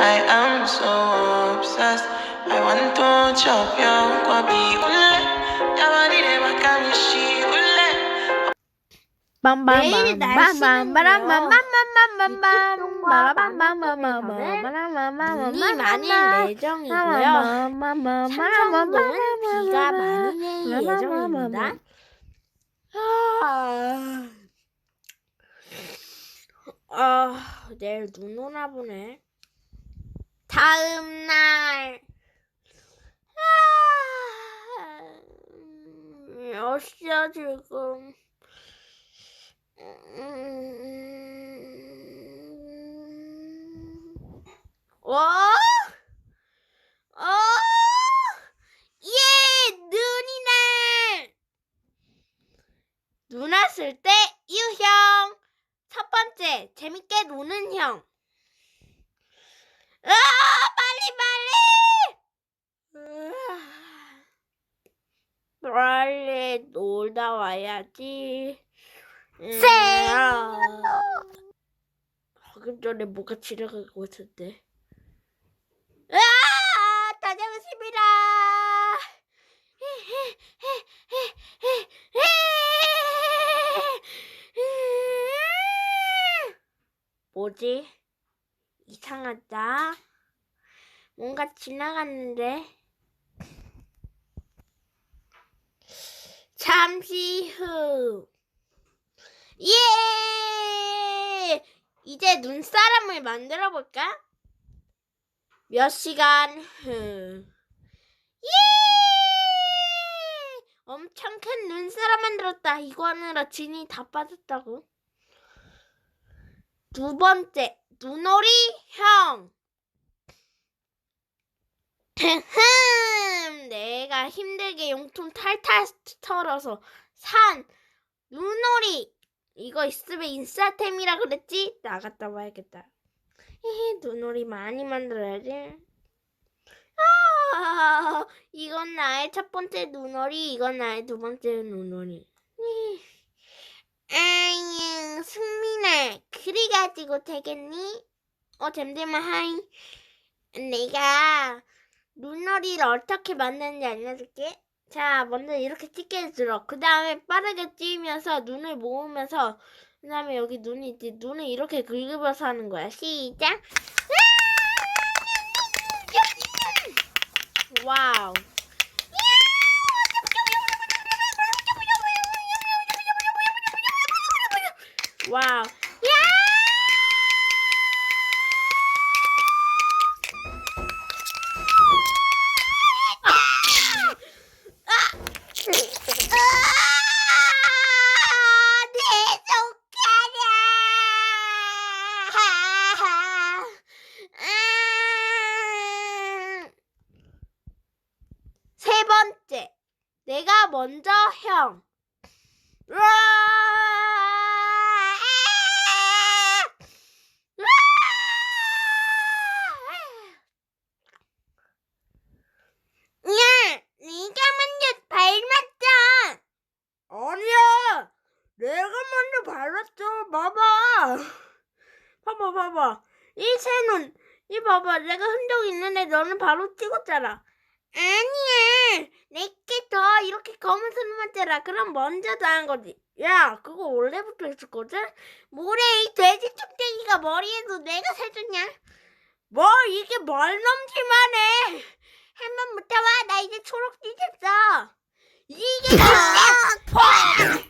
I am so obsessed. I want to chop your kwabi ule. Yabadi de bakamishi ule. 내일 날씨는요. 눈이 많이 낼 예정이고요. 삼성도는 비가 많이 내릴 예정입니다. 아, 아, 내일 눈 오나 보네. 다음 날. 아, 몇 시야 지금? 음... 예, 눈이네. 눈 왔을 때 유형. 첫 번째, 재밌게 노는 형. 아, 빨리 빨리. 으아. 빨리 놀다 와야지. 음, 아. 방금 전에 뭐가 지나가고 있었대. 아, 다녀오십니다. 뭐지? 이상하다. 뭔가 지나갔는데. 잠시 후. 예! 이제 눈사람을 만들어 볼까? 몇 시간 후. 예! 엄청 큰 눈사람 만들었다. 이거 하느라 진이 다 빠졌다고. 두 번째, 눈오리 형. 힘들게 용돈 탈탈 털어서 산 눈오리 이거 있으면 인싸템이라 그랬지? 나갔다 와야겠다. 히히, 눈오리 많이 만들어야지. 아, 이건 나의 첫 번째 눈오리, 이건 나의 두 번째 눈오리. 히. 아유, 승민아, 그리 가지고 되겠니? 어, 잠시만, 하이. 내가 눈오리를 어떻게 만드는지 알려줄게. 자, 먼저 이렇게 찍게 들어. 그 다음에 빠르게 찌면서 눈을 모으면서, 그 다음에 여기 눈이 있지. 눈을 이렇게 긁으면서 하는 거야. 시작! 와우. 와우. 아, 내 손가락. 음. 세 번째, 내가 먼저 형. 내가 먼저 발랐어. 봐봐. 봐봐, 봐봐. 이 새는, 이 봐봐. 내가 흔적 있는데 너는 바로 찍었잖아. 아니야. 내게 더 이렇게 검은 손 맞잖아. 그럼 먼저 다한 거지. 야, 그거 원래부터 있었거든? 뭐래, 이 돼지 뚝배기가 머리에도 내가 세줬냐? 뭐, 이게 말넘지만 해. 한번 붙어봐. 나 이제 초록빛 됐어. 이게 진짜